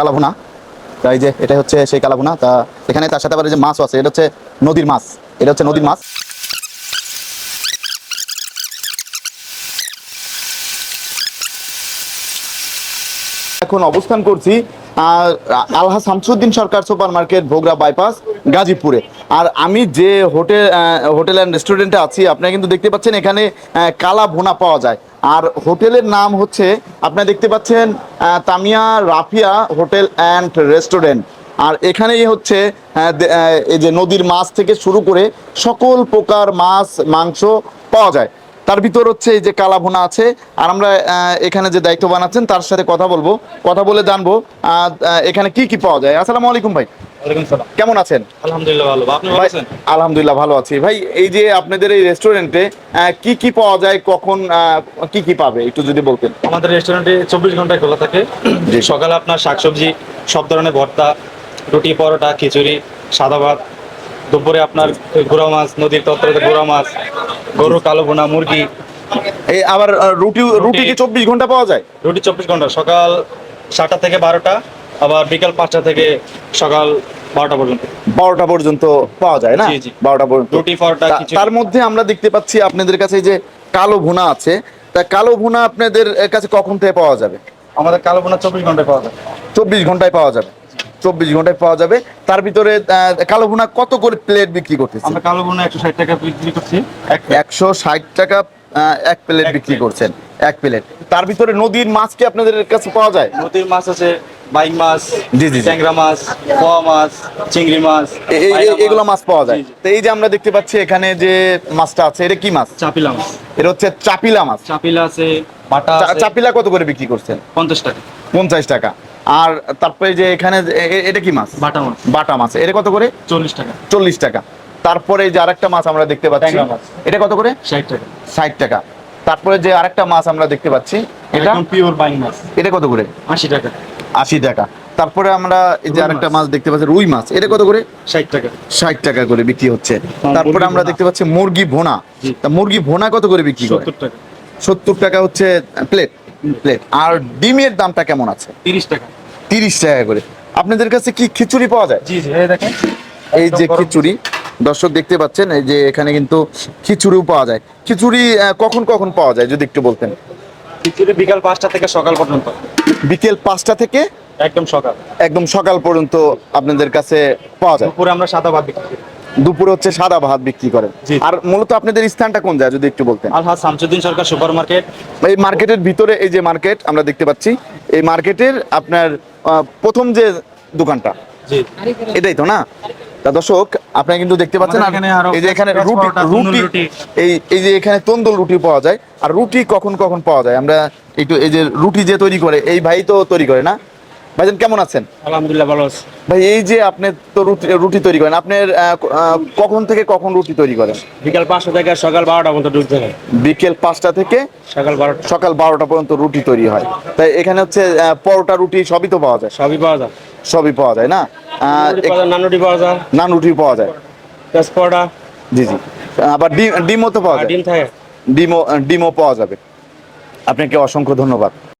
কালাভুনা। তাই যে এটা হচ্ছে সেই কালাভুনা। তা এখানে তার সাথে আবার যে মাছও আছে, এটা হচ্ছে নদীর মাছ। এটা হচ্ছে নদীর মাছ। এখন অবস্থান করছি Alhaj Shamsuddin Sarkar super market Bhogra bypass, গাজীপুরে। আর আমি যে হোটেল হোটেল অ্যান্ড রেস্টুরেন্টে আছি, আপনারা কিন্তু দেখতে পাচ্ছেন এখানে কালা ভুনা পাওয়া যায়। আর হোটেলের নাম হচ্ছে, আপনারা দেখতে পাচ্ছেন Tamia Rafia hotel and restaurant. আর এখানেই হচ্ছে এই যে নদীর মাছ থেকে শুরু করে সকল প্রকার মাছ, মাংস পাওয়া যায়। তার ভিতর হচ্ছে এই যে কালাভুনা আছে আর আমরা এখানে যে দায়িত্ববান আছেন তার সাথে কথা বলব। কথা বলে জানব এখানে কি কি পাওয়া যায়। আসসালামু আলাইকুম ভাই। সালাম। কেমন আছেন? আলহামদুলিল্লাহ ভালো। আপনি ভালো আছেন? আলহামদুলিল্লাহ ভালো আছি। ভাই এই যে আপনাদের এই রেস্টুরেন্টে কি কি পাওয়া যায় কখন কি কি পাবে একটু যদি বলতেন। আমাদের রেস্টুরেন্টে চব্বিশ ঘন্টায় খোলা থাকে। জি। সকালে আপনার শাকসবজি সব ধরনের ভর্তা রুটি পরোটা খিচুড়ি সাদা ভাত দুপুরে আপনার গুঁড়া মাছ নদীর তত্ত্বতে গুঁড়া মাছ গরু কালো ভুনা মুরগি। এই আবার রুটি রুটি কি চব্বিশ ঘণ্টা পাওয়া যায়? রুটি চব্বিশ ঘণ্টা সকাল সাতটা থেকে বারোটা আবার বিকাল পাঁচটা থেকে সকাল বারোটা পর্যন্ত। বারোটা পর্যন্ত পাওয়া যায় না। বারোটা পর্যন্ত। রুটি, পরোটা। তার মধ্যে আমরা দেখতে পাচ্ছি আপনাদের কাছে এই যে কালো ভুনা আছে। তা কালো ভুনা আপনাদের কাছে কখন থেকে পাওয়া যাবে? আমাদের কালো ভুনা চব্বিশ ঘন্টায় পাওয়া যায় চব্বিশ ঘন্টায় পাওয়া যাবে। চব্বিশ ঘন্টায় পাওয়া যাবে। তার ভিতরে কালো ভুনা কত করে প্লেট বিক্রি করতেছে আমরা কালো ভুনা একশো ষাট টাকা বিক্রি করছি। এক একশো ষাট টাকা এক প্লেট বিক্রি করছেন। এক প্লেট। তার ভিতরে নদীর মাছ কি আপনাদের কাছে পাওয়া যায়? নদীর মাছ আছে বাইক মাছ জি, জি। ট্যাংরা মাছ পোয়া মাছ চিংড়ি মাছ এগুলো মাছ। পাওয়া যায়। তো এই যে আমরা দেখতে পাচ্ছি এখানে যে মাছটা আছে এটা কি মাছ? চাপিলা মাছ। এটা হচ্ছে চাপিলা মাছ। চাপিলা আছে বাটা চাপিলা কত করে বিক্রি করছেন? পঞ্চাশ টাকা। পঞ্চাশ টাকা। আর তারপরে যে এখানে এটা কি মাছ? বাটা মাছ। বাটা মাছ। এটা কত করে? চল্লিশ টাকা। চল্লিশ টাকা। তারপরে যে আরেকটা মাছ আমরা দেখতে পাচ্ছি মাছ। এটা কত করে? ষাট টাকা। ষাট টাকা। তারপরে যে আরেকটা মাছ আমরা দেখতে পাচ্ছি এটা? পিওর বাইং মাছ। এটা কত করে? আশি টাকা। আশি টাকা। তারপরে আমরা এই যে আরেকটা মাছ। দেখতে পাচ্ছি রুই মাছ এটা কত করে? ষাট টাকা। ষাট টাকা করে বিক্রি হচ্ছে। তারপরে আমরা দেখতে পাচ্ছি মুরগি ভোনা। তা মুরগি ভোনা কত করে বিক্রি করে? সত্তর টাকা। সত্তর টাকা হচ্ছে প্লেট প্লেট আর ডিমের দামটা কেমন আছে? তিরিশ টাকা। তিরিশ টাকা করে। আপনাদের কাছে কি খিচুড়ি পাওয়া যায়? জি জি এই দেখেন। এই যে খিচুড়ি। দর্শক দেখতে পাচ্ছেন এই যে এখানে কিন্তু খিচুড়িও পাওয়া যায়। খিচুড়ি কখন কখন পাওয়া যায় যদি একটু বলতেন? খিচুড়ি বিকাল পাঁচটা থেকে সকাল পর্যন্ত। বিকেল পাঁচটা থেকে একদম সকাল। একদম সকাল পর্যন্ত আপনাদের কাছে পাওয়া যায়। দুপুরে আমরা সাদা ভাত বিক্রি করি। দুপুরে হচ্ছে সাদা ভাত বিক্রি করেন। আর মূলত আপনাদের স্থানটা কোন যায় যদি একটু বলতেন? আলহাজ শামসুদ্দিন সরকার সুপার মার্কেট এই মার্কেটের ভিতরে এই যে মার্কেট আমরা দেখতে পাচ্ছি এই মার্কেটের আপনার প্রথম যে দোকানটা জি। এটাই তো না? তা দর্শক আপনারা কিন্তু দেখতে পাচ্ছেন এই যে এখানে রুটি রুটি। এই এই যে এখানে তন্দুর রুটি পাওয়া যায়। আর রুটি কখন কখন পাওয়া যায়? আমরা একটু এই যে রুটি যে তৈরি করে এই ভাই তো তৈরি করে না? ভাইজান কেমন আছেন? আলহামদুলিল্লাহ ভালো আছে। ভাই এই যে আপনি তো রুটি রুটি তৈরি করেন আপনার আহ, কখন থেকে কখন রুটি তৈরি করেন? বিকাল পাঁচটা থেকে সকাল বারোটা পর্যন্ত ঢুকতে হয়। বিকেল পাঁচটা থেকে সকাল বারোটা। সকাল বারোটা পর্যন্ত রুটি তৈরি হয়। তাই এখানে হচ্ছে পরোটা রুটি সবই তো পাওয়া যায়? সবই পাওয়া যায়। সবই পাওয়া যায় না? রুটি নান রুটি পাওয়া যায়। নান রুটি পাওয়া যায়। পেঁয়াজ পরোটা জি জি। আবার ডিম ডিমও তো পাওয়া যায়? ডিম থাকে। ডিমও ডিমও পাওয়া যাবে। আপনাকে অসংখ্য ধন্যবাদ।